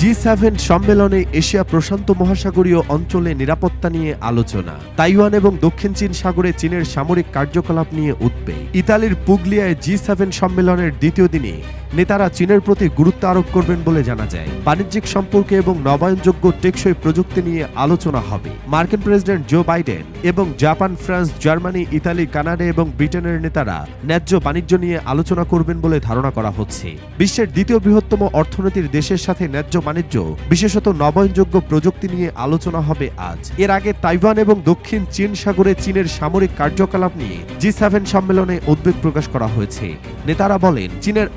G seven সম্মেলনে Asia প্রশান্ত মহাসাগরীয় অঞ্চলে নিরাপত্তা নিয়ে আলোচনা। তাইওয়ান এবং দক্ষিণ চীন সাগরে চীনের সামরিক কার্যকলাপ নিয়ে উদ্বেগ। ইতালির পুগলিয়ায় জি সেভেন সম্মেলনের দ্বিতীয় দিনে নেতারা চীনের প্রতি গুরুত্ব আরোপ করবেন বলে জানা যায়। বাণিজ্যিক সম্পর্কে এবং নবায়নযোগ্য টেকসই প্রযুক্তি নিয়ে আলোচনা হবে। মার্কিন প্রেসিডেন্ট জো বাইডেন এবং Japan, France, Germany, Italy, Canada এবং ব্রিটেনের নেতারা ন্যায্য বাণিজ্য নিয়ে আলোচনা করবেন বলে ধারণা করা হচ্ছে। বিশ্বের দ্বিতীয় বৃহত্তম অর্থনীতির দেশের সাথে ন্যায্য বাণিজ্য, বিশেষত নবায়নযোগ্য প্রযুক্তি নিয়ে আলোচনা হবে আজ। এর আগে তাইওয়ান এবং দক্ষিণ চীন সাগরে চীনের সামরিক কার্যকলাপ নিয়ে জি সেভেন সম্মেলনে উদ্বেগ প্রকাশ করা হয়েছে। নেতারা বলেন, চীনের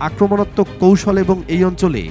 আক্রমণাত্মক কৌশল এবং এই অঞ্চলে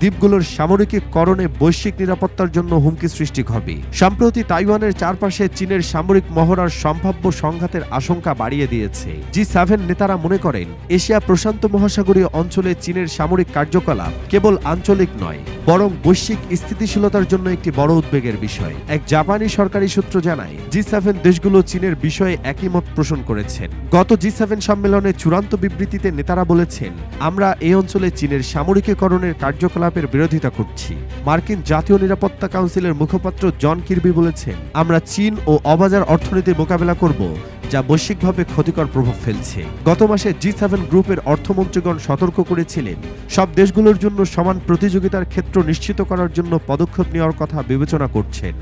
দ্বীপগুলোর সামরিকীকরণে বৈশ্বিক নিরাপত্তার জন্য হুমকি সৃষ্টি হবে সম্প্রতি তাইওয়ানের চারপাশে চীনের সামরিক মহড়ার সম্ভাব্য সংঘাতের আশঙ্কা বাড়িয়ে দিয়েছে। জি সেভেন নেতারা মনে করেন, এশিয়া প্রশান্ত মহাসাগরীয় অঞ্চলে চীনের সামরিক কার্যকলাপ কেবল আঞ্চলিক নয়, বরং বৈশ্বিক স্থিতিশীলতার জন্য একটি বড় উদ্বেগের বিষয়। এক জাপানি সরকারি সূত্র জানায়, জি সেভেন দেশগুলো চীনের বিষয়ে একই মত পোষণ করেছেন। গত জি সেভেন সম্মেলনে চূড়ান্ত বিবৃতিতে নেতারা বলেছেন, আমরা এই অঞ্চলে চীনের সামরিকীকরণের কার্যকলাপের বিরোধিতা করছি। মার্কিন জাতীয় নিরাপত্তা কাউন্সিলের মুখপাত্র জন কির্বি বলেছেন, আমরা চীন ও অবাজার অর্থনীতির মোকাবেলা করব, যা বৈশ্বিকভাবে ক্ষতিকর প্রভাব ফেলছে। গত মাসে জি সেভেন গ্রুপের অর্থমন্ত্রীগণ সতর্ক করেছিলেন, সব দেশগুলোর জন্য সমান প্রতিযোগিতার ক্ষেত্র নিশ্চিত করার জন্য পদক্ষেপ নেওয়ার কথা বিবেচনা করছেন।